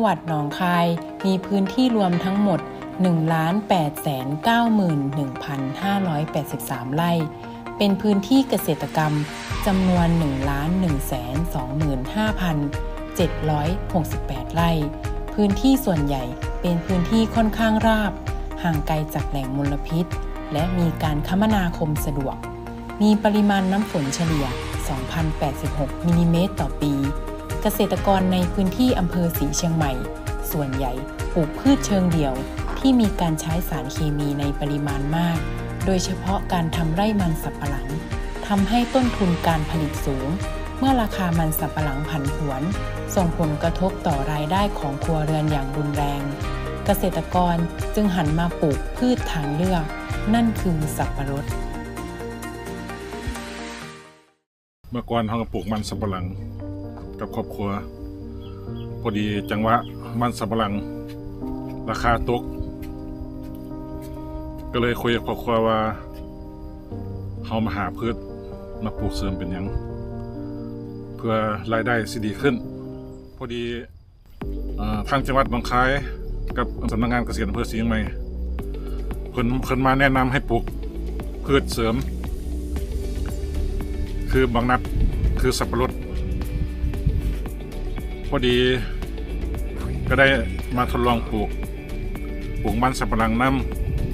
งหวัดหนองคาย มีพื้นที่รวมทั้งหมด 1,891,583 ไร่ เป็นพื้นที่เกษตรกรรมจำนวน 1,125,768 ไร่ พื้นที่ส่วนใหญ่เป็นพื้นที่ค่อนข้างราบ ห่างไกลจากแหล่งมลพิษ และมีการคมนาคมสะดวก มีปริมาณน้ำฝนเฉลี่ย 2,086 มิลลิเมตรต่อปี เกษตรกรในพื้นที่อำเภอสีเชียงใหม่ ส่วนใหญ่ปลูกพืชเชิงเดี่ยว ที่มีการใช้สารเคมีในปริมาณมาก โดยเฉพาะการทำไร่มันสับปะหลังทำให้ต้นทุนการผลิตสูง เมื่อราคามันสับปะหลังผันผวน ส่งผลกระทบต่อรายได้ของครัวเรือนอย่างรุนแรง เกษตรกรจึงหันมาปลูกพืชทางเลือก นั่นคือสับปะรดเมื่อก่อนเขาปลูกมันสำปะหลัง กับครอบครัว พอดีจังหวะมันสำปะหลัง ราคาตก ก็เลยคุยกับครอบครัวว่าเขามาหาพืชมาปลูกเสริมเป็นหยังเพื่อรายได้สิดีขึ้น พอดีอทางจังหวัดหนองคายกับสำนักงานเกษตรอำเภอศรีเชียงใหม่เพิ่นเพิ่นมาแนะนำให้ปลูกพืชเสริม คือบางนัดคือสับปะรด พอดี ก็ได้มาทดลองปลูก ปลูกมันสับปะหลังน้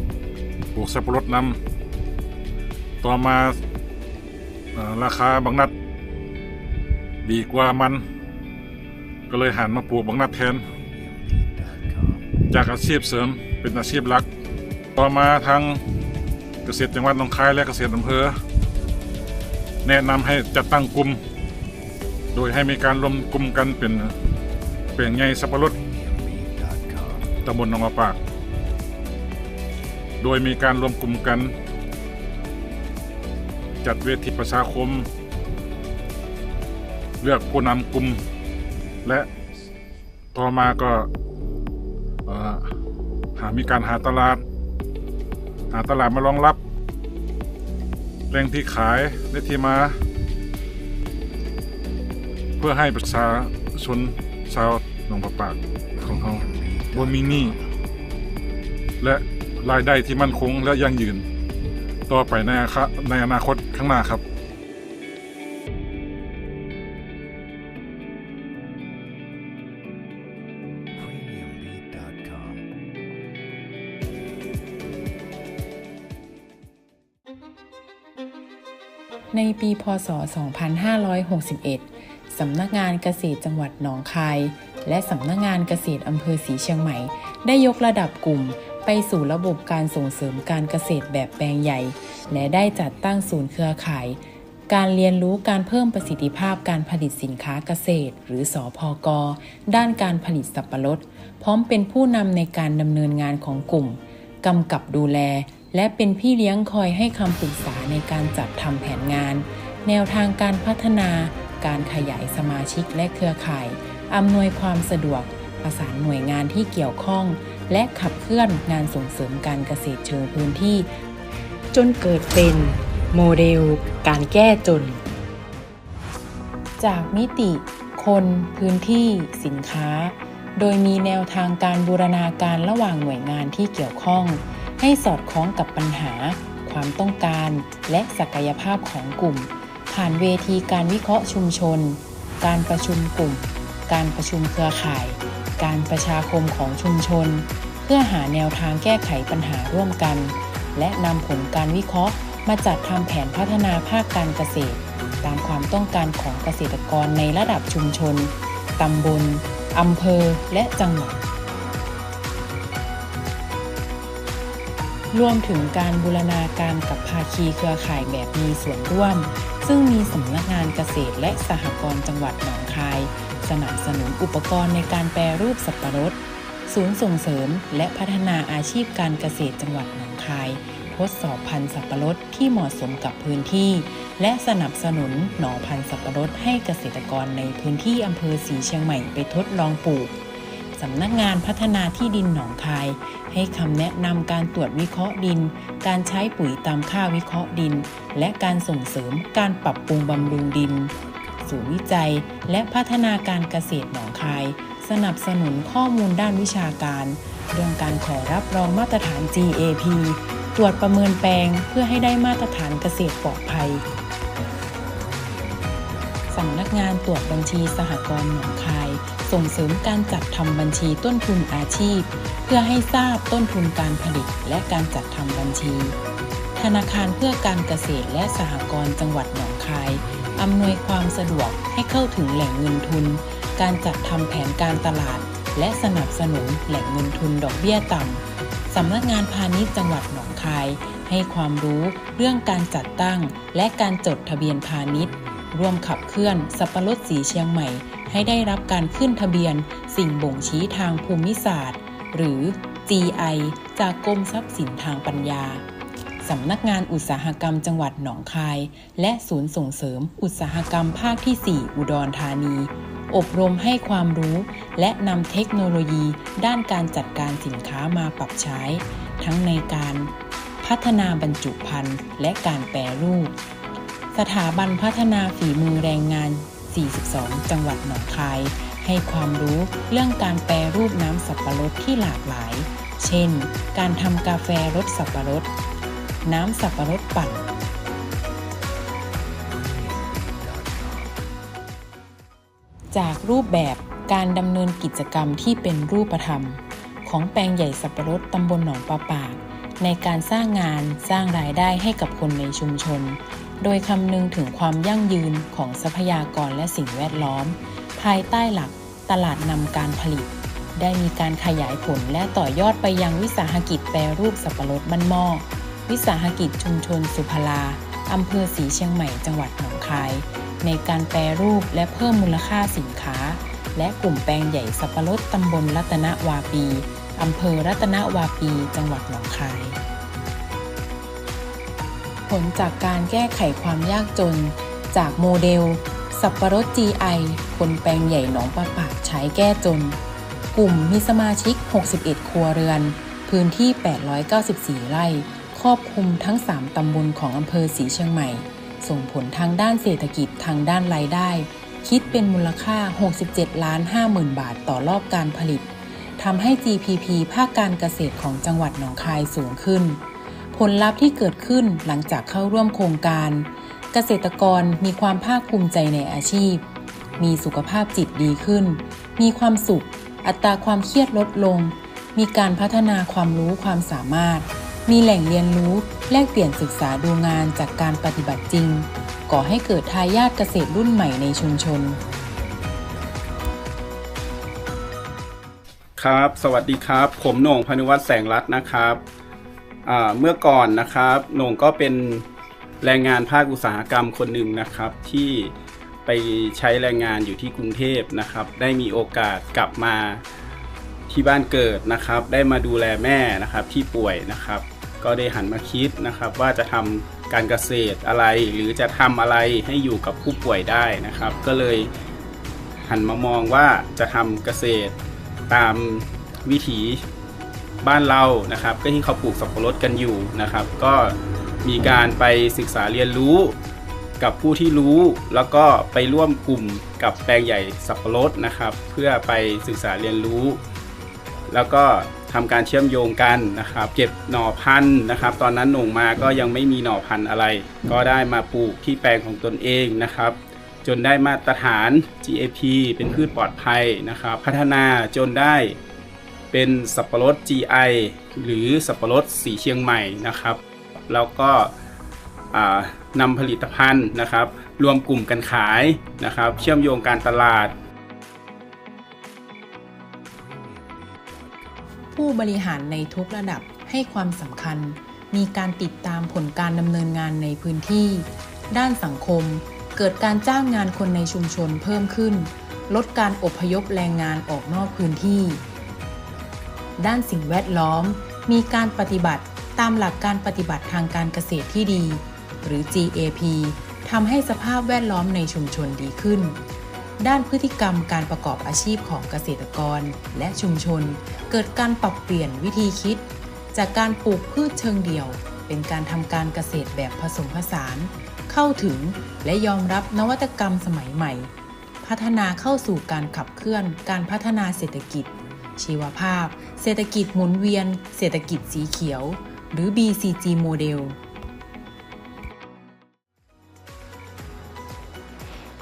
ำปลูกสับปะรดน้ำต่อมาราคาบางนัด ดีกว่ามัน ก็เลยหันมาปลูกบางนัดแทน จากอาชีพเสริมเป็นอาชีพหลัก ต่อมาทางเกษตรจังหวัดหนองคายและเกษตรอำเภอ แนะนำให้จัดตั้งกลุ่ม โดยให้มีการรวมกลุ่มกันเป็นเป็นไงสับปะรดตำบลหนองอปาก โดยมีการรวมกลุ่มกัน จัดเวทีประชาคม เลือกผู้นำกลุ่ม และต่อมาก็หามีการหาตลาด หาตลาดมารองรับแหล่งที่ขายและที่มา เพื่อให้ประชาชนชาวหนองประปากของเขาบ่มีหนี้และรายได้ที่มั่นคงและยั่งยืน ต่อไปในอาคในอนาคตข้างหน้าครับ premiumbeat.com ในปี พศ 2561 สำนักงานเกษตรจังหวัดหนองคาย และสำนักงานเกษตรอำเภอศรีเชียงใหม่ ได้ยกระดับกลุ่ม ไปสู่ระบบการส่งเสริมการเกษตรแบบแปลงใหญ่ และได้จัดตั้งศูนย์เครือข่าย การเรียนรู้การเพิ่มประสิทธิภาพการผลิตสินค้าเกษตร หรือสอพอกด้านการผลิตสับปะรด พร้อมเป็นผู้นำในการดำเนินงานของกลุ่มกำกับดูแล และเป็นพี่เลี้ยงคอยให้คำปรึกษาในการจัดทำแผนงาน แนวทางการพัฒนา การขยายสมาชิกและเครือข่าย อำนวยความสะดวก ประสานหน่วยงานที่เกี่ยวข้อง และขับเคลื่อนงานส่งเสริมการเกษตรเชิงพื้นที่ จนเกิดเป็น โมเดล การแก้จน จากมิติ คน พื้นที่ สินค้า โดยมีแนวทางการบูรณาการระหว่างหน่วยงานที่เกี่ยวข้อง ให้สอดคล้องกับปัญหา ความต้องการ และศักยภาพของกลุ่ม ผ่านเวทีการวิเคราะห์ชุมชน การประชุมกลุ่ม การประชุมเครือข่าย การประชาคมของชุมชน เพื่อหาแนวทางแก้ไขปัญหาร่วมกัน และนำผลการวิเคราะห์ มาจัดทำแผนพัฒนาภาคการเกษตร ตามความต้องการของเกษตรกรในระดับชุมชน ตำบลอำเภอ และจังหวัด รวมถึงการบูรณาการกับภาคีเครือข่ายแบบมีส่วนร่วม ซึ่งมีสำนักงานเกษตรและสหกรณ์จังหวัดหนองคาย สนับสนุนอุปกรณ์ในการแปรรูปสับปะรด ศูนย์ส่งเสริมและพัฒนาอาชีพการเกษตรจังหวัดหนองคาย ทดสอบพันธุ์สับปะรดที่เหมาะสมกับพื้นที่ และสนับสนุนหน่อพันธุ์สับปะรดให้เกษตรกรในพื้นที่อำเภอศรีเชียงใหม่ไปทดลองปลูก สำนักงานพัฒนาที่ดินหนองคาย ให้คำแนะนำการตรวจวิเคราะห์ดิน การใช้ปุ๋ยตามค่าวิเคราะห์ดิน และการส่งเสริมการปรับปรุงบำรุงดิน ศูนย์วิจัย และพัฒนาการเกษตรหนองคาย สนับสนุนข้อมูลด้านวิชาการ เรื่องการขอรับรองมาตรฐาน GAP ตรวจประเมินแปลงเพื่อให้ได้มาตรฐานเกษตรปลอดภัยสำนักงานตรวจบัญชีสหกรณ์หนองคาย ส่งเสริมการจัดทำบัญชีต้นทุนอาชีพ เพื่อให้ทราบต้นทุนการผลิตและการจัดทำบัญชี ธนาคารเพื่อการเกษตรและสหกรณ์จังหวัดหนองคายอำนวยความสะดวกให้เข้าถึงแหล่งเงินทุน การจัดทำแผนการตลาด และสนับสนุนแหล่งเงินทุนดอกเบี้ยต่ำสำนักงานพาณิชย์จังหวัดหนองคาย ให้ความรู้เรื่องการจัดตั้ง และการจดทะเบียนพาณิชย์ ร่วมขับเคลื่อนสับปะรดสีเชียงใหม่ ให้ได้รับการขึ้นทะเบียนสิ่งบ่งชี้ทางภูมิศาสตร์ หรือ GI จากกรมทรัพย์สินทางปัญญาสำนักงานอุตสาหกรรมจังหวัดหนองคาย และศูนย์ส่งเสริมอุตสาหกรรมภาคที่ 4 อุดรธานี อบรมให้ความรู้ และนำเทคโนโลยี ด้านการจัดการสินค้ามาปรับใช้ ทั้งในการพัฒนาบรรจุภัณฑ์และการแปรรูป สถาบันพัฒนาฝีมือแรงงาน 42 จังหวัดหนองคาย ให้ความรู้เรื่องการแปรรูปน้ำสับปะรดที่หลากหลาย เช่น การทำกาแฟรสสับปะรด น้ำสับปะรดปั่นจากรูปแบบการดำเนินกิจกรรมที่เป็นรูปธรรม ของแปลงใหญ่สับปะรดตำบลหนองปลาปาก ในการสร้างงานสร้างรายได้ให้กับคนในชุมชน โดยคำนึงถึงความยั่งยืนของทรัพยากรและสิ่งแวดล้อม ภายใต้หลักตลาดนำการผลิต ได้มีการขยายผลและต่อยอดไปยังวิสาหกิจแปรรูปสับปะรดบ้านหม้อวิสาหกิจชุมชนสุพลาอำเภอสีเชียงใหม่จังหวัดหนองคาย ในการแปรรูปและเพิ่มมูลค่าสินค้า และกลุ่มแปลงใหญ่สับปะรดตำบลรัตนวาปีอำเภอรัตนวาปี จังหวัดหนองคาย ผลจากการแก้ไขความยากจน จากโมเดล สับปะรด GI คนแปลงใหญ่หนองปลาปากใช้แก้จน กลุ่มมีสมาชิก 61 ครัวเรือน พื้นที่ 894 ไร่ ครอบคลุมทั้ง 3 ตำบลของอำเภอสีเชียงใหม่ ส่งผลทางด้านเศรษฐกิจทางด้านรายได้ คิดเป็นมูลค่า 67 ล้าน 5 0,000 บาทต่อรอบการผลิตทำให้ GPP ภาคการเกษตรของจังหวัดหนองคายสูงขึ้น ผลลัพธ์ที่เกิดขึ้นหลังจากเข้าร่วมโครงการ เกษตรกรมีความภาคภูมิใจในอาชีพ มีสุขภาพจิตดีขึ้น มีความสุข อัตราความเครียดลดลง มีการพัฒนาความรู้ความสามารถ มีแหล่งเรียนรู้แลกเปลี่ยนศึกษาดูงานจากการปฏิบัติจริง ก่อให้เกิดทายาทเกษตรรุ่นใหม่ในชุมชนครับ สวัสดีครับ ผมโหน่งพานุวัฒน์แสงรัตน์นะครับ เมื่อก่อนนะครับโหน่งก็เป็นแรงงานภาคอุตสาหกรรมคนหนึ่งนะครับ ที่ไปใช้แรงงานอยู่ที่กรุงเทพนะครับ ได้มีโอกาสกลับมาที่บ้านเกิดนะครับ ได้มาดูแลแม่นะครับที่ป่วยนะครับ ก็ได้หันมาคิดนะครับ ว่าจะทำการเกษตรอะไร หรือจะทำอะไรให้อยู่กับผู้ป่วยได้นะครับ ก็เลยหันมามองว่าจะทำเกษตรตามวิถี บ้านเรานะครับ ก็ที่เขาปลูกสับปะรดกันอยู่นะครับ ก็มีการไปศึกษาเรียนรู้กับผู้ที่รู้แล้วก็ไปร่วมกลุ่มกับแปลงใหญ่สับปะรดนะครับ เพื่อไปศึกษาเรียนรู้ แล้วก็ทำการเชื่อมโยงกันนะครับ เก็บหน่อพันธุ์นะครับ ตอนนั้นหน่งมาก็ยังไม่มีหน่อพันธุ์อะไร ก็ได้มาปลูกที่แปลงของตนเองนะครับ จนได้มาตรฐาน GAP เป็นพืชปลอดภัยนะครับ พัฒนาจนได้ เป็นสับปะรด GI หรือสับปะรดสีเชียงใหม่นะครับ แล้วก็นำผลิตภัณฑ์นะครับ รวมกลุ่มกันขายนะครับ เชื่อมโยงการตลาด ผู้บริหารในทุกระดับให้ความสำคัญ มีการติดตามผลการดำเนินงานในพื้นที่ ด้านสังคม เกิดการจ้างงานคนในชุมชนเพิ่มขึ้น ลดการอพยพแรงงานออกนอกพื้นที่ ด้านสิ่งแวดล้อม มีการปฏิบัติตามหลักการปฏิบัติทางการเกษตรที่ดี หรือ GAP ทำให้สภาพแวดล้อมในชุมชนดีขึ้น ด้านพฤติกรรมการประกอบอาชีพของเกษตรกรและชุมชน เกิดการปรับเปลี่ยนวิธีคิด จากการปลูกพืชเชิงเดี่ยว เป็นการทำการเกษตรแบบผสมผสาน เข้าถึงและยอมรับนวัตกรรมสมัยใหม่ พัฒนาเข้าสู่การขับเคลื่อนการพัฒนาเศรษฐกิจ ชีวภาพ เศรษฐกิจหมุนเวียน เศรษฐกิจสีเขียว หรือ BCG โมเดล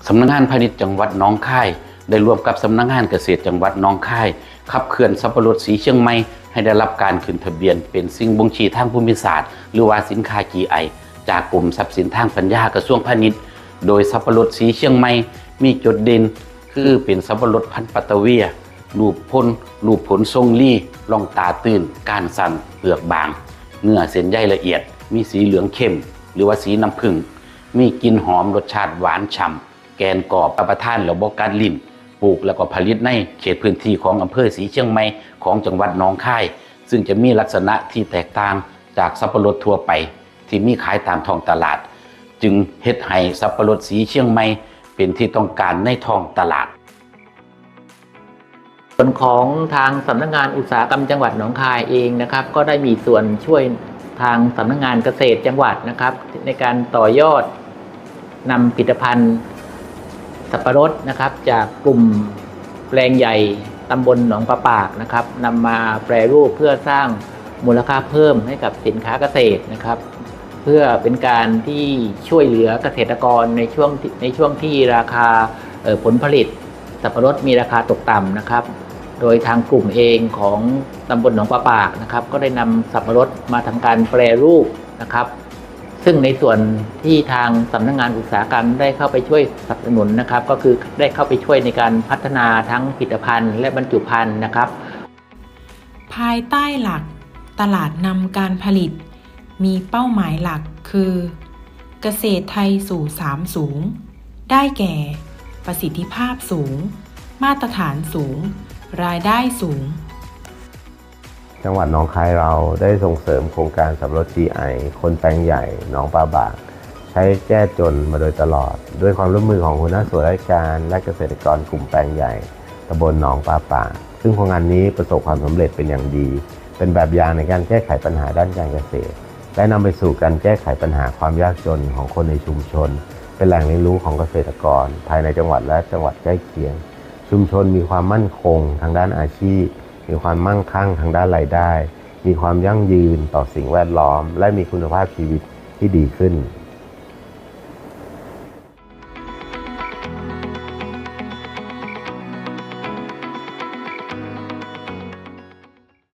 สำนักงานพาณิชย์จังหวัดน้องคาย ได้ร่วมกับสำนักงานเกษตรจังหวัดน้องคาย ขับเคลื่อนสับปะรดสีเชียงใหม่ให้ได้รับการขึ้นทะเบียน เป็นสิ่งบ่งชี้ทางภูมิศาสตร์ หรือว่าสินค้า GI จากกลุ่มทรัพย์สินทางปัญญากระทรวงพาณิชย์ โดยสับปะรดสีเชียงใหม่มีจุดเด่นคือเป็นสับปะรดพันธุ์ปัตตะเวีย รูปพ่นรูปผลทรงลี่ล่องตาตื่นการสั่นเปลือกบาง เนื้อเส้นใยละเอียด มีสีเหลืองเข้ม หรือว่าสีน้ำผึ้งมีกลิ่นหอมรสชาติหวานฉ่ำแกนกรอบรับประทานแล้วบ่กัดลิ้นปลูกแล้วก็ผลิตในเขตพื้นที่ของอำเภอสีเชียงใหม่ของจังหวัดหนองคาย ซึ่งจะมีลักษณะที่แตกต่างจากสับปะรดทั่วไป ที่มีขายตามท้องตลาด จึงเฮ็ดให้สับปะรดสีเชียงใหม่เป็นที่ต้องการในท้องตลาด ส่วนของทางสำนักงานอุตสาหกรรมจังหวัดหนองคายเองนะครับ ก็ได้มีส่วนช่วยทางสำนักงานเกษตรจังหวัดนะครับ ในการต่อยอดนำผลิตภัณฑ์สับปะรดนะครับ จากกลุ่มแปลงใหญ่ตำบลหนองประปากนะครับนำมาแปรรูปเพื่อสร้างมูลค่าเพิ่มให้กับสินค้าเกษตรนะครับ เพื่อเป็นการที่ช่วยเหลือเกษตรกรในช่วงในช่วงที่ราคาผลผลิตสับปะรดมีราคาตกต่ำนะครับ โดยทางกลุ่มเองของตำบลหนองปลาปากนะครับ ก็ได้นำสับปะรดมาทำการแปรรูปนะครับ ซึ่งในส่วนที่ทางสำนักงานอุตสาหกรรมได้เข้าไปช่วยสนับสนุนนะครับ ก็คือได้เข้าไปช่วยในการพัฒนาทั้งผลิตภัณฑ์ และบรรจุภัณฑ์นะครับ ภายใต้หลักตลาดนำการผลิต มีเป้าหมายหลักคือ เกษตรไทยสู่3สูง ได้แก่ ประสิทธิภาพสูง มาตรฐานสูง รายได้สูง จังหวัดหนองคายเราได้ส่งเสริมโครงการสำรวจ GI คนแปลงใหญ่หนองปลาบาก ใช้แก้จนมาโดยตลอด ด้วยความร่วมมือของหัวหน้าส่วนราชการและเกษตรกรกลุ่มแปลงใหญ่ตำบลหนองปลาปากซึ่งโครงงานนี้ประสบความสำเร็จเป็นอย่างดี เป็นแบบอย่างในการแก้ไขปัญหาด้านการเกษตร และนำไปสู่การแก้ไขปัญหาความยากจนของคนในชุมชน เป็นแหล่งเรียนรู้ของเกษตรกร ภายในจังหวัดและจังหวัดใกล้เคียง ชุมชนมีความมั่นคงทางด้านอาชีพ มีความมั่งคั่งทางด้านรายได้ มีความยั่งยืนต่อสิ่งแวดล้อม และมีคุณภาพชีวิตที่ดีขึ้น